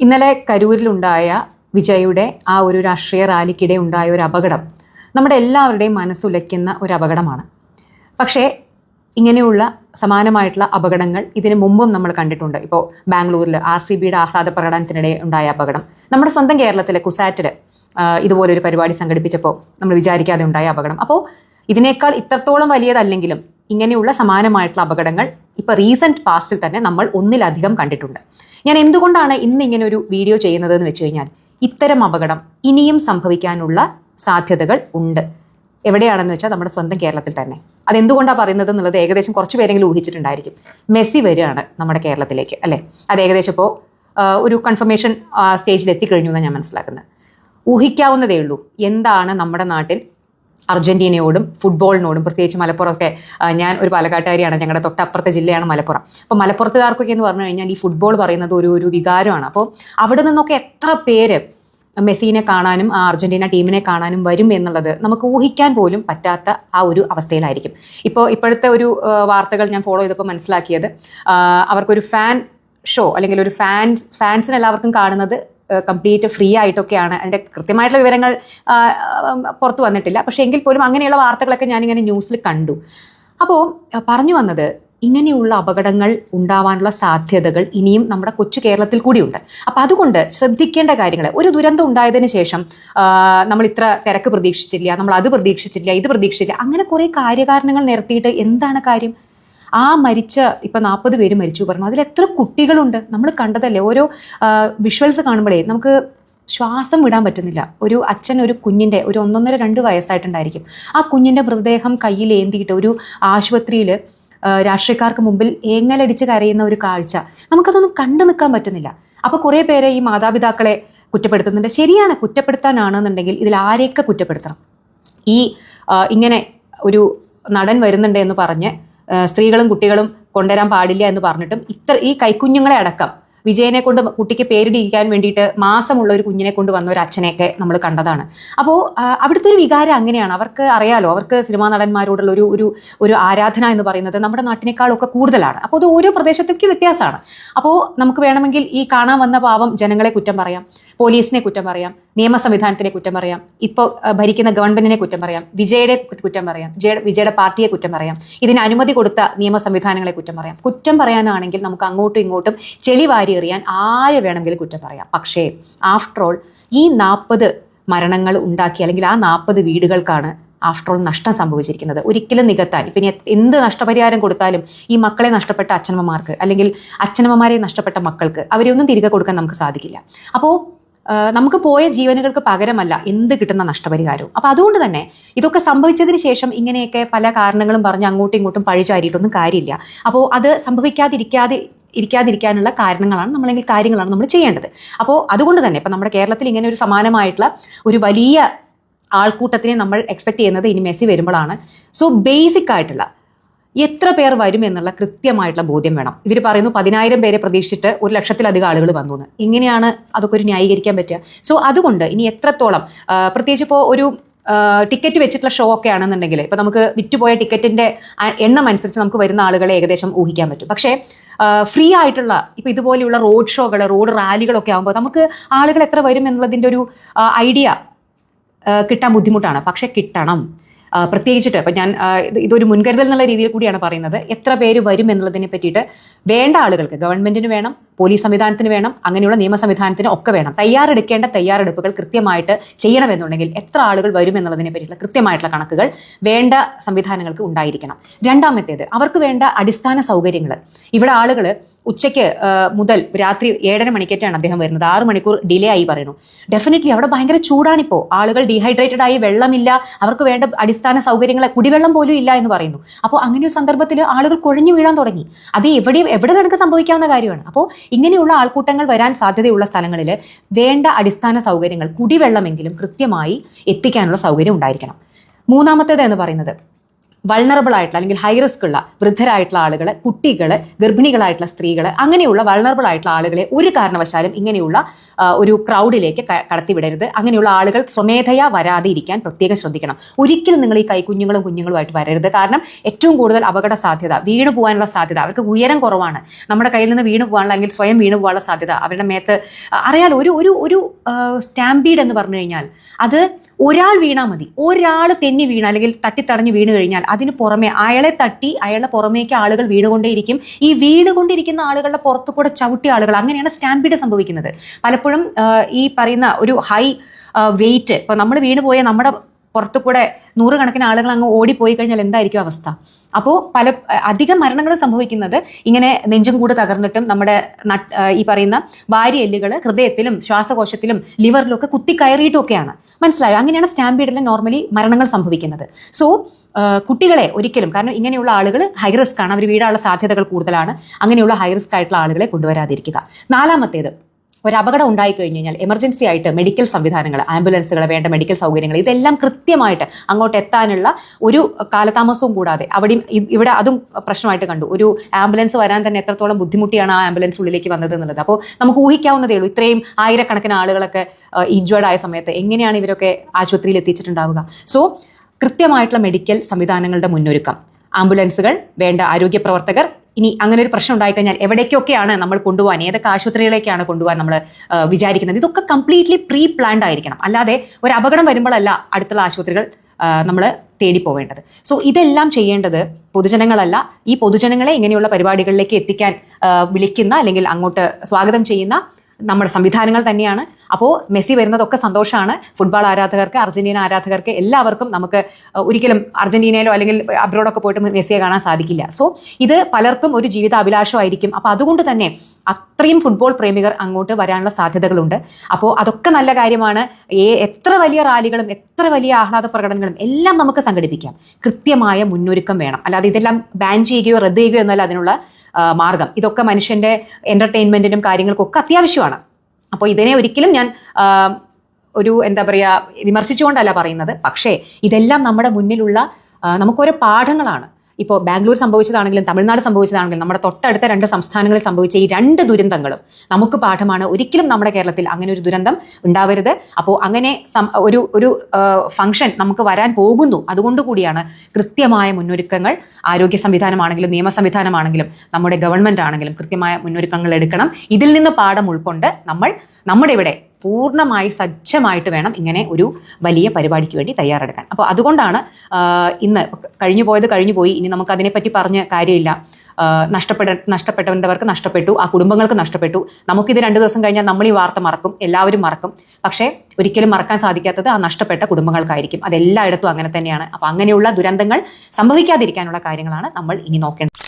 ഇന്നലെ കരൂരിലുണ്ടായ വിജയുടെ ആ ഒരു രാഷ്ട്രീയ റാലിക്കിടെ ഉണ്ടായ ഒരു അപകടം നമ്മുടെ എല്ലാവരുടെയും മനസ്സുലയ്ക്കുന്ന ഒരു അപകടമാണ്. പക്ഷേ ഇങ്ങനെയുള്ള സമാനമായിട്ടുള്ള അപകടങ്ങൾ ഇതിനു മുമ്പും നമ്മൾ കണ്ടിട്ടുണ്ട്. ഇപ്പോൾ ബാംഗ്ലൂരിൽ ആർ സി ബിയുടെ ആഹ്ലാദ പ്രകടനത്തിനിടെ ഉണ്ടായ അപകടം. നമ്മുടെ സ്വന്തം കേരളത്തിലെ കുസാറ്റിൽ ഇതുപോലൊരു പരിപാടി സംഘടിപ്പിച്ചപ്പോൾ നമ്മൾ വിചാരിക്കാതെ ഉണ്ടായ അപകടം. അപ്പോൾ ഇതിനേക്കാൾ ഇത്രത്തോളം വലിയതല്ലെങ്കിലും ഇങ്ങനെയുള്ള സമാനമായിട്ടുള്ള അപകടങ്ങൾ ഇപ്പോൾ റീസെന്റ് പാസ്റ്റിൽ തന്നെ നമ്മൾ ഒന്നിലധികം കണ്ടിട്ടുണ്ട്. ഞാൻ എന്തുകൊണ്ടാണ് ഇന്ന് ഇങ്ങനെ ഒരു വീഡിയോ ചെയ്യുന്നതെന്ന് വെച്ച് കഴിഞ്ഞാൽ ഇത്തരം അപകടം ഇനിയും സംഭവിക്കാനുള്ള സാധ്യതകൾ ഉണ്ട്. എവിടെയാണെന്ന് വെച്ചാൽ നമ്മുടെ സ്വന്തം കേരളത്തിൽ തന്നെ. അതെന്തുകൊണ്ടാണ് പറയുന്നത് എന്നുള്ളത് ഏകദേശം കുറച്ച് പേരെങ്കിലും ഊഹിച്ചിട്ടുണ്ടായിരിക്കും. മെസ്സി വരികയാണ് നമ്മുടെ കേരളത്തിലേക്ക് അല്ലേ? അത് ഏകദേശം ഇപ്പോൾ ഒരു കൺഫർമേഷൻ സ്റ്റേജിൽ എത്തിക്കഴിഞ്ഞു എന്നാണ് ഞാൻ മനസ്സിലാക്കുന്നത്. ഊഹിക്കാവുന്നതേ ഉള്ളൂ. എന്താണ് നമ്മുടെ നാട്ടിൽ അർജന്റീനയോടും ഫുട്ബോളിനോടും പ്രത്യേകിച്ച് മലപ്പുറമൊക്കെ ഞാൻ ഒരു പാലക്കാട്ടുകാരിയാണ് ഞങ്ങളുടെ തൊട്ടപ്പുറത്തെ ജില്ലയാണ് മലപ്പുറം. അപ്പോൾ മലപ്പുറത്തുകാർക്കൊക്കെ എന്ന് പറഞ്ഞു കഴിഞ്ഞാൽ ഈ ഫുട്ബോൾ പറയുന്നത് ഒരു ഒരു വികാരമാണ്. അപ്പോൾ അവിടെ നിന്നൊക്കെ എത്ര പേര് മെസ്സിനെ കാണാനും ആ അർജന്റീന ടീമിനെ കാണാനും വരും എന്നുള്ളത് നമുക്ക് ഊഹിക്കാൻ പോലും പറ്റാത്ത ആ ഒരു അവസ്ഥയിലായിരിക്കും. ഇപ്പോൾ ഇപ്പോഴത്തെ ഒരു വാർത്തകൾ ഞാൻ ഫോളോ ചെയ്തപ്പോൾ മനസ്സിലാക്കിയത് അവർക്കൊരു ഫാൻ ഷോ അല്ലെങ്കിൽ ഒരു ഫാൻസ് ഫാൻസിന് എല്ലാവർക്കും കാണുന്നത് കംപ്ലീറ്റ് ഫ്രീ ആയിട്ടൊക്കെയാണ്. അതിന്റെ കൃത്യമായിട്ടുള്ള വിവരങ്ങൾ പുറത്തു വന്നിട്ടില്ല. പക്ഷേ എങ്കിൽ പോലും അങ്ങനെയുള്ള വാർത്തകളൊക്കെ ഞാനിങ്ങനെ ന്യൂസിൽ കണ്ടു. അപ്പോൾ പറഞ്ഞു വന്നത് ഇങ്ങനെയുള്ള അപകടങ്ങൾ ഉണ്ടാവാനുള്ള സാധ്യതകൾ ഇനിയും നമ്മുടെ കൊച്ചു കേരളത്തിൽ കൂടിയുണ്ട്. അപ്പോൾ അതുകൊണ്ട് ശ്രദ്ധിക്കേണ്ട കാര്യങ്ങൾ ഒരു ദുരന്തം ഉണ്ടായതിനു ശേഷം നമ്മൾ ഇത്ര തിരക്ക് പ്രതീക്ഷിച്ചില്ല നമ്മൾ അത് പ്രതീക്ഷിച്ചില്ല ഇത് പ്രതീക്ഷിച്ചില്ല അങ്ങനെ കുറേ കാര്യകാരണങ്ങൾ നിരത്തിയിട്ട് എന്താണ് കാര്യം? ആ മരിച്ച ഇപ്പം നാൽപ്പത് പേര് മരിച്ചു പറഞ്ഞു. അതിൽ എത്ര കുട്ടികളുണ്ട്? നമ്മൾ കണ്ടതല്ലേ ഓരോ വിഷ്വൽസ് കാണുമ്പോഴേ നമുക്ക് ശ്വാസം വിടാൻ പറ്റുന്നില്ല. ഒരു അച്ഛൻ ഒരു കുഞ്ഞിന്റെ ഒരു ഒന്നൊന്നര രണ്ട് വയസ്സായിട്ടുണ്ടായിരിക്കും. ആ കുഞ്ഞിന്റെ മൃതദേഹം കയ്യിൽ ഏന്തിയിട്ട് ഒരു ആശുപത്രിയിൽ രാഷ്ട്രീയക്കാർക്ക് മുമ്പിൽ ഏങ്ങലടിച്ച് കരയുന്ന ഒരു കാഴ്ച. നമുക്കതൊന്നും കണ്ടു നിൽക്കാൻ പറ്റുന്നില്ല. അപ്പോൾ കുറേ പേരെ ഈ മാതാപിതാക്കളെ കുറ്റപ്പെടുത്തുന്നുണ്ട്. ശരിയാണ് കുറ്റപ്പെടുത്താനാണെന്നുണ്ടെങ്കിൽ ഇതിൽ ആരെയൊക്കെ കുറ്റപ്പെടുത്തണം? ഈ ഇങ്ങനെ ഒരു നടൻ വരുന്നുണ്ട് എന്ന് പറഞ്ഞ് സ്ത്രീകളും കുട്ടികളും കൊണ്ടുവരാൻ പാടില്ല എന്ന് പറഞ്ഞിട്ടും ഇത്ര ഈ കൈക്കുഞ്ഞുങ്ങളെ അടക്കം വിജയനെ കൊണ്ട് കുട്ടിക്ക് പേരിടിക്കാൻ വേണ്ടിയിട്ട് മാസമുള്ള ഒരു കുഞ്ഞിനെ കൊണ്ട് വന്ന ഒരു അച്ഛനെയൊക്കെ നമ്മൾ കണ്ടതാണ്. അപ്പോൾ അവിടുത്തെ ഒരു വികാരം അങ്ങനെയാണ്. അവർക്ക് അറിയാലോ അവർക്ക് സിനിമാ നടന്മാരോടുള്ള ഒരു ഒരു ഒരു ആരാധന എന്ന് പറയുന്നത് നമ്മുടെ നാട്ടിനേക്കാളൊക്കെ കൂടുതലാണ്. അപ്പോൾ അത് ഓരോ പ്രദേശത്തേക്ക് വ്യത്യാസമാണ്. അപ്പോൾ നമുക്ക് വേണമെങ്കിൽ ഈ കാണാൻ വന്ന പാവം ജനങ്ങളെ കുറ്റം പറയാം പോലീസിനെ കുറ്റം പറയാം നിയമ സംവിധാനത്തിനെ കുറ്റം പറയാം. ഇപ്പോൾ ഭരിക്കുന്ന ഗവൺമെന്റിനെ കുറ്റം പറയാം. വിജയുടെ കുറ്റം പറയാം. ജയ വിജയുടെ പാർട്ടിയെ കുറ്റം പറയാം. ഇതിന് അനുമതി കൊടുത്ത നിയമ സംവിധാനങ്ങളെ കുറ്റം പറയാം. കുറ്റം പറയാനാണെങ്കിൽ നമുക്ക് അങ്ങോട്ടും ഇങ്ങോട്ടും ചെളി വാരി എറിയാൻ ആരെ വേണമെങ്കിലും കുറ്റം പറയാം. പക്ഷേ ആഫ്റ്റർ ഓൾ ഈ നാൽപ്പത് മരണങ്ങൾ ഉണ്ടാക്കി അല്ലെങ്കിൽ ആ നാൽപ്പത് വീടുകൾക്കാണ് ആഫ്റ്റർ ഓൾ നഷ്ടം സംഭവിച്ചിരിക്കുന്നത്. ഒരിക്കലും നികത്താൻ. ഇപ്പം എന്ത് നഷ്ടപരിഹാരം കൊടുത്താലും ഈ മക്കളെ നഷ്ടപ്പെട്ട അച്ഛനമ്മമാർക്ക് അല്ലെങ്കിൽ അച്ഛനമ്മമാരെ നഷ്ടപ്പെട്ട മക്കൾക്ക് അവരെയൊന്നും തിരികെ കൊടുക്കാൻ നമുക്ക് സാധിക്കില്ല. അപ്പോൾ നമുക്ക് പോയ ജീവനുകൾക്ക് പകരമല്ല എന്ത് കിട്ടുന്ന നഷ്ടപരിഹാരവും. അപ്പോൾ അതുകൊണ്ട് തന്നെ ഇതൊക്കെ സംഭവിച്ചതിന് ശേഷം ഇങ്ങനെയൊക്കെ പല കാരണങ്ങളും പറഞ്ഞ് അങ്ങോട്ടും ഇങ്ങോട്ടും പഴിചാരിയിട്ടൊന്നും കാര്യമില്ല. അപ്പോൾ അത് സംഭവിക്കാതിരിക്കാതെ ഇരിക്കാതിരിക്കാനുള്ള കാരണങ്ങളാണ് നമ്മളെങ്കിൽ കാര്യങ്ങളാണ് നമ്മൾ ചെയ്യേണ്ടത്. അപ്പോൾ അതുകൊണ്ട് തന്നെ ഇപ്പം നമ്മുടെ കേരളത്തിൽ ഇങ്ങനെ ഒരു സമാനമായിട്ടുള്ള ഒരു വലിയ ആൾക്കൂട്ടത്തിനെ നമ്മൾ എക്സ്പെക്ട് ചെയ്യുന്നത് ഇനി മെസ്സി വരുമ്പോഴാണ്. സോ ബേസിക് ആയിട്ടുള്ള എത്ര പേർ വരും എന്നുള്ള കൃത്യമായിട്ടുള്ള ബോധ്യം വേണം. ഇവർ പറയുന്നു പതിനായിരം പേരെ പ്രതീക്ഷിച്ചിട്ട് ഒരു ലക്ഷത്തിലധികം ആളുകൾ വന്നു എന്ന് എങ്ങനെയാണ് അതൊക്കെ ഒരു ന്യായീകരിക്കാൻ പറ്റുക. സോ അതുകൊണ്ട് ഇനി എത്രത്തോളം പ്രത്യേകിച്ച് ഇപ്പോൾ ഒരു ടിക്കറ്റ് വെച്ചിട്ടുള്ള ഷോ ഒക്കെ ആണെന്നുണ്ടെങ്കിൽ ഇപ്പോൾ നമുക്ക് വിറ്റുപോയ ടിക്കറ്റിന്റെ എണ്ണം അനുസരിച്ച് നമുക്ക് വരുന്ന ആളുകളെ ഏകദേശം ഊഹിക്കാൻ പറ്റും. പക്ഷേ ഫ്രീ ആയിട്ടുള്ള ഇപ്പോൾ ഇതുപോലെയുള്ള റോഡ് ഷോകൾ റോഡ് റാലികളൊക്കെ ആകുമ്പോൾ നമുക്ക് ആളുകൾ എത്ര വരും എന്നുള്ളതിന്റെ ഒരു ഐഡിയ കിട്ടാൻ ബുദ്ധിമുട്ടാണ്. പക്ഷേ കിട്ടണം. പ്രത്യേകിച്ചിട്ട്. ഇപ്പം ഞാൻ ഇത് ഇതൊരു മുൻകരുതൽ എന്നുള്ള രീതിയിൽ കൂടിയാണ് പറയുന്നത്. എത്ര പേര് വരും എന്നുള്ളതിനെ പറ്റിയിട്ട് വേണ്ട ആളുകൾക്ക് ഗവൺമെന്റിന് വേണം പോലീസ് സംവിധാനത്തിന് വേണം അങ്ങനെയുള്ള നിയമ സംവിധാനത്തിന് ഒക്കെ വേണം. തയ്യാറെടുക്കേണ്ട തയ്യാറെടുപ്പുകൾ കൃത്യമായിട്ട് ചെയ്യണമെന്നുണ്ടെങ്കിൽ എത്ര ആളുകൾ വരും എന്നുള്ളതിനെ പറ്റിയിട്ടുള്ള കൃത്യമായിട്ടുള്ള കണക്കുകൾ വേണ്ട സംവിധാനങ്ങൾക്ക് ഉണ്ടായിരിക്കണം. രണ്ടാമത്തേത് അവർക്ക് വേണ്ട അടിസ്ഥാന സൗകര്യങ്ങൾ. ഇവിടെ ആളുകൾ ഉച്ചയ്ക്ക് മുതൽ രാത്രി ഏഴര മണിക്കേറ്റാണ് അദ്ദേഹം വരുന്നത്. ആറ് മണിക്കൂർ ഡിലേ ആയി പറയുന്നു. ഡെഫിനറ്റ്ലി അവിടെ ഭയങ്കര ചൂടാണിപ്പോൾ ആളുകൾ ഡീഹൈഡ്രേറ്റഡ് ആയി വെള്ളമില്ല അവർക്ക് വേണ്ട അടിസ്ഥാന സൗകര്യങ്ങൾ കുടിവെള്ളം പോലും ഇല്ല എന്ന് പറയുന്നു. അപ്പോൾ അങ്ങനെ ഒരു സന്ദർഭത്തിൽ ആളുകൾ കുഴഞ്ഞു വീഴാൻ തുടങ്ങി. അത് എവിടെയും എവിടെ നിനക്ക് സംഭവിക്കാവുന്ന കാര്യമാണ്. അപ്പോൾ ഇങ്ങനെയുള്ള ആൾക്കൂട്ടങ്ങൾ വരാൻ സാധ്യതയുള്ള സ്ഥലങ്ങളിൽ വേണ്ട അടിസ്ഥാന സൗകര്യങ്ങൾ കുടിവെള്ളമെങ്കിലും കൃത്യമായി എത്തിക്കാനുള്ള സൗകര്യം ഉണ്ടായിരിക്കണം. മൂന്നാമത്തേത് എന്ന് പറയുന്നത് വൾണറബിൾ ആയിട്ടുള്ള അല്ലെങ്കിൽ ഹൈ റിസ്ക് ഉള്ള വൃദ്ധരായിട്ടുള്ള ആളുകൾ കുട്ടികൾ ഗർഭിണികളായിട്ടുള്ള സ്ത്രീകൾ അങ്ങനെയുള്ള വൾണറബിൾ ആയിട്ടുള്ള ആളുകളെ ഒരു കാരണവശാലും ഇങ്ങനെയുള്ള ഒരു ക്രൗഡിലേക്ക് കടത്തിവിടരുത് അങ്ങനെയുള്ള ആളുകൾ സ്വമേധയാ വരാതെ ഇരിക്കാൻ പ്രത്യേകം ശ്രദ്ധിക്കണം. ഒരിക്കലും നിങ്ങൾ ഈ കൈക്കുഞ്ഞുങ്ങളും കുഞ്ഞുങ്ങളുമായിട്ട് വരരുത്. കാരണം ഏറ്റവും കൂടുതൽ അപകട സാധ്യത വീണു പോകാനുള്ള സാധ്യത അവർക്ക് ഉയരം കുറവാണ്. നമ്മുടെ കയ്യിൽ നിന്ന് വീണു പോകാനുള്ള അല്ലെങ്കിൽ സ്വയം വീണു പോകാനുള്ള സാധ്യത അവരുടെ മേത്ത് അറിയാൽ ഒരു ഒരു ഒരു സ്റ്റാമ്പീഡ് എന്ന് പറഞ്ഞു കഴിഞ്ഞാൽ അത് ഒരാൾ വീണാൽ മതി. ഒരാൾ തെന്നി വീണ അല്ലെങ്കിൽ തട്ടിത്തടഞ്ഞ് വീണ് കഴിഞ്ഞാൽ അതിന് പുറമെ അയാളെ തട്ടി അയാളുടെ പുറമേക്ക് ആളുകൾ വീണുകൊണ്ടേയിരിക്കും. ഈ വീണുകൊണ്ടിരിക്കുന്ന ആളുകളുടെ പുറത്തു കൂടെ ചവിട്ടിയ ആളുകൾ അങ്ങനെയാണ് സ്റ്റാമ്പിഡ് സംഭവിക്കുന്നത്. പലപ്പോഴും ഈ പറയുന്ന ഒരു ഹൈ വെയിറ്റ് ഇപ്പൊ നമ്മൾ വീണ് നമ്മുടെ പുറത്തു കൂടെ നൂറുകണക്കിന് ആളുകൾ അങ്ങ് ഓടിപ്പോയി കഴിഞ്ഞാൽ എന്തായിരിക്കും അവസ്ഥ? അപ്പോൾ പല അധികം മരണങ്ങൾ സംഭവിക്കുന്നത് ഇങ്ങനെ നെഞ്ചും കൂടെ തകർന്നിട്ടും നമ്മുടെ ഈ പറയുന്ന വാരി എല്ലുകൾ ഹൃദയത്തിലും ശ്വാസകോശത്തിലും ലിവറിലും ഒക്കെ കുത്തിക്കയറിയിട്ടും ഒക്കെയാണ്. മനസ്സിലായോ? അങ്ങനെയാണ് സ്റ്റാമ്പീഡിൽ നോർമലി മരണങ്ങൾ സംഭവിക്കുന്നത്. സോ കുട്ടികളെ ഒരിക്കലും കാരണം ഇങ്ങനെയുള്ള ആളുകൾ ഹൈ റിസ്ക് ആണ്. അവർ വീടാനുള്ള സാധ്യതകൾ കൂടുതലാണ്. അങ്ങനെയുള്ള ഹൈ റിസ്ക് ആയിട്ടുള്ള ആളുകളെ കൊണ്ടുവരാതിരിക്കുക. നാലാമത്തേത് ഒരു അപകടം ഉണ്ടായി കഴിഞ്ഞു കഴിഞ്ഞാൽ എമർജൻസി ആയിട്ട് മെഡിക്കൽ സംവിധാനങ്ങൾ ആംബുലൻസുകൾ വേണ്ട മെഡിക്കൽ സൗകര്യങ്ങൾ ഇതെല്ലാം കൃത്യമായിട്ട് അങ്ങോട്ട് എത്താനുള്ള ഒരു കാലതാമസവും കൂടാതെ അവിടെയും ഇവിടെ അതും പ്രശ്നമായിട്ട് കണ്ടു. ഒരു ആംബുലൻസ് വരാൻ തന്നെ എത്രത്തോളം ബുദ്ധിമുട്ടിയാണ് ആ ആംബുലൻസ് ഉള്ളിലേക്ക് വന്നത് എന്നുള്ളത്. അപ്പോൾ നമുക്ക് ഊഹിക്കാവുന്നതേ ഉള്ളൂ ഇത്രയും ആയിരക്കണക്കിന് ആളുകളൊക്കെ ഇഞ്ചേർഡ് ആയ സമയത്ത് എങ്ങനെയാണ് ഇവരൊക്കെ ആശുപത്രിയിൽ എത്തിച്ചിട്ടുണ്ടാവുക? സോ കൃത്യമായിട്ടുള്ള മെഡിക്കൽ സംവിധാനങ്ങളുടെ മുന്നൊരുക്കം. ആംബുലൻസുകൾ വേണ്ട ആരോഗ്യ പ്രവർത്തകർ. ഇനി അങ്ങനെ ഒരു പ്രശ്നം ഉണ്ടായിക്കഴിഞ്ഞാൽ എവിടേക്കൊക്കെയാണ് നമ്മൾ കൊണ്ടുപോകാൻ ഏതൊക്കെ ആശുപത്രികളിലേക്കാണ് കൊണ്ടുപോകാൻ നമ്മൾ വിചാരിക്കുന്നത്? ഇതൊക്കെ കംപ്ലീറ്റ്ലി പ്രീ പ്ലാൻഡ് ആയിരിക്കണം. അല്ലാതെ ഒരു അപകടം വരുമ്പോഴല്ല അടുത്തുള്ള ആശുപത്രികൾ നമ്മൾ തേടിപ്പോവേണ്ടത് സോ ഇതെല്ലാം ചെയ്യേണ്ടത് പൊതുജനങ്ങളല്ല. ഈ പൊതുജനങ്ങളെ ഇങ്ങനെയുള്ള പരിപാടികളിലേക്ക് എത്തിക്കാൻ വിളിക്കുന്ന അല്ലെങ്കിൽ അങ്ങോട്ട് സ്വാഗതം ചെയ്യുന്ന നമ്മുടെ സംവിധാനങ്ങൾ തന്നെയാണ്. അപ്പോൾ മെസ്സി വരുന്നതൊക്കെ സന്തോഷമാണ് ഫുട്ബോൾ ആരാധകർക്ക് അർജന്റീന ആരാധകർക്ക് എല്ലാവർക്കും നമുക്ക് ഒരിക്കലും അർജന്റീനയിലോ അല്ലെങ്കിൽ അബ്രോഡൊക്കെ പോയിട്ട് മെസ്സിയെ കാണാൻ സാധിക്കില്ല. സോ ഇത് പലർക്കും ഒരു ജീവിത അഭിലാഷമായിരിക്കും അപ്പോൾ അതുകൊണ്ട് തന്നെ അത്രയും ഫുട്ബോൾ പ്രേമികർ അങ്ങോട്ട് വരാനുള്ള സാധ്യതകളുണ്ട്. അപ്പോൾ അതൊക്കെ നല്ല കാര്യമാണ്. എത്ര വലിയ റാലികളും എത്ര വലിയ ആഹ്ലാദ പ്രകടനങ്ങളും എല്ലാം നമുക്ക് സംഘടിപ്പിക്കാം. കൃത്യമായ മുന്നൊരുക്കം വേണം. അല്ലാതെ ഇതെല്ലാം ബാൻ ചെയ്യുകയോ റദ്ദ് ചെയ്യുകയോ എന്നല്ല അതിനുള്ള മാർഗം. ഇതൊക്കെ മനുഷ്യന്റെ എന്റർടൈൻമെന്റിനും കാര്യങ്ങൾക്കൊക്കെ അത്യാവശ്യമാണ്. അപ്പോൾ ഇതിനെ ഒരിക്കലും ഞാൻ ഒരു എന്താ പറയുക വിമർശിച്ചുകൊണ്ടല്ല പറയുന്നത്. പക്ഷേ ഇതെല്ലാം നമ്മുടെ മുന്നിലുള്ള നമുക്കൊരു പാഠങ്ങളാണ്. ഇപ്പോൾ ബാംഗ്ലൂർ സംഭവിച്ചതാണെങ്കിലും തമിഴ്നാട് സംഭവിച്ചതാണെങ്കിലും നമ്മുടെ തൊട്ടടുത്ത രണ്ട് സംസ്ഥാനങ്ങളിൽ സംഭവിച്ച ഈ രണ്ട് ദുരന്തങ്ങളും നമുക്ക് പാഠമാണ്. ഒരിക്കലും നമ്മുടെ കേരളത്തിൽ അങ്ങനെ ഒരു ദുരന്തം ഉണ്ടാവരുത്. അപ്പോൾ അങ്ങനെ ഒരു ഒരു ഫംഗ്ഷൻ നമുക്ക് വരാൻ പോകുന്നു. അതുകൊണ്ട് കൂടിയാണ് കൃത്യമായ മുന്നൊരുക്കങ്ങൾ ആരോഗ്യ സംവിധാനമാണെങ്കിലും നിയമ സംവിധാനമാണെങ്കിലും നമ്മുടെ ഗവൺമെന്റ് ആണെങ്കിലും കൃത്യമായ മുന്നൊരുക്കങ്ങൾ എടുക്കണം. ഇതിൽ നിന്ന് പാഠം ഉൾക്കൊണ്ട് നമ്മൾ നമ്മുടെ ഇവിടെ പൂർണമായി സജ്ജമായിട്ട് വേണം ഇങ്ങനെ ഒരു വലിയ പരിപാടിക്ക് വേണ്ടി തയ്യാറെടുക്കാൻ. അപ്പോൾ അതുകൊണ്ടാണ് ഇന്ന് കഴിഞ്ഞു പോയത് കഴിഞ്ഞു പോയി. ഇനി നമുക്ക് അതിനെപ്പറ്റി പറഞ്ഞ് കാര്യമില്ല. നഷ്ടപ്പെട്ട നഷ്ടപ്പെട്ടവർക്ക് നഷ്ടപ്പെട്ടു ആ കുടുംബങ്ങൾക്ക് നഷ്ടപ്പെട്ടു. നമുക്കിത് രണ്ട് ദിവസം കഴിഞ്ഞാൽ നമ്മൾ ഈ വാർത്ത മറക്കും എല്ലാവരും മറക്കും. പക്ഷേ ഒരിക്കലും മറക്കാൻ സാധിക്കാത്തത് ആ നഷ്ടപ്പെട്ട കുടുംബങ്ങൾക്കായിരിക്കും. അതെല്ലായിടത്തും അങ്ങനെ തന്നെയാണ്. അപ്പോൾ അങ്ങനെയുള്ള ദുരന്തങ്ങൾ സംഭവിക്കാതിരിക്കാനുള്ള കാര്യങ്ങളാണ് നമ്മൾ ഇനി നോക്കേണ്ടത്.